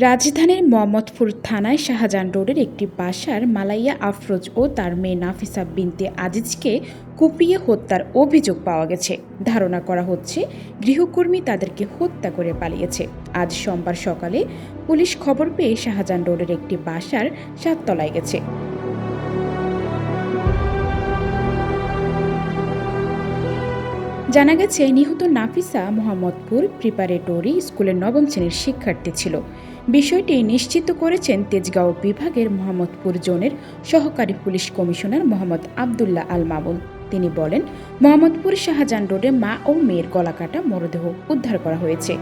রাজধানীর মোহাম্মদপুর থানায় শাহজাহান রোডের একটি বাসার মালাইয়া আফরোজ ও তার মেয়ে নাফিসা বিনতে আজিজকে কুপিয়ে হত্যার অভিযোগ পাওয়া গেছে। ধারণা করা হচ্ছে, গৃহকর্মী তাদেরকে হত্যা করে পালিয়েছে। আজ সোমবার সকালে পুলিশ খবর পেয়ে শাহজাহান রোডের একটি বাসার সাততলায় গেছে। জানা গেছে, নিহত নাফিসা মোহাম্মদপুর প্রিপারেটরি স্কুলের নবম শ্রেণির শিক্ষার্থী ছিল। বিষয়টি নিশ্চিত করেছেন তেজগাঁও বিভাগের মোহাম্মদপুর জোনের সহকারী পুলিশ কমিশনার মোহাম্মদ আবদুল্লাহ আল মামুন। তিনি বলেন, মোহাম্মদপুর শাহজাহান রোডে মা ও মেয়ের গলাকাটা মরদেহ উদ্ধার করা হয়েছে।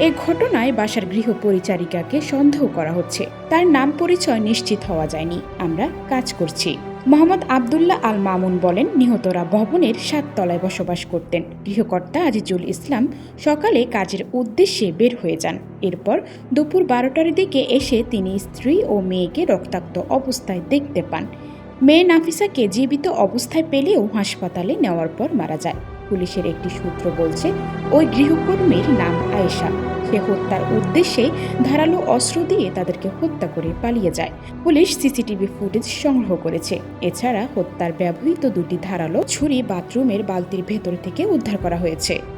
এ ঘটনায় বাসার গৃহ পরিচারিকাকে সন্দেহ করা হচ্ছে। তার নাম পরিচয় নিশ্চিত হওয়া যায়নি। আমরা কাজ করছি। মোহাম্মদ আবদুল্লাহ আল মামুন বলেন, নিহতরা ভবনের সাততলায় বসবাস করতেন। গৃহকর্তা আজিজুল ইসলাম সকালে কাজের উদ্দেশ্যে বের হয়ে যান। এরপর দুপুর বারোটার দিকে এসে তিনি স্ত্রী ও মেয়েকে রক্তাক্ত অবস্থায় দেখতে পান। মেয়ে নাফিসাকে জীবিত অবস্থায় পেলেও হাসপাতালে নেওয়ার পর মারা যায়। পুলিশের একটি সূত্র বলছে, ওই গৃহকর্মীর নাম আয়েশা। সে হত্যার উদ্দেশ্যে ধারালো অস্ত্র দিয়ে তাদেরকে হত্যা করে পালিয়ে যায়। পুলিশ সিসিটিভি ফুটেজ সংগ্রহ করেছে। এছাড়া হত্যার ব্যবহৃত দুটি ধারালো ছুরি বাথরুমের বালতির ভেতর থেকে উদ্ধার করা হয়েছে।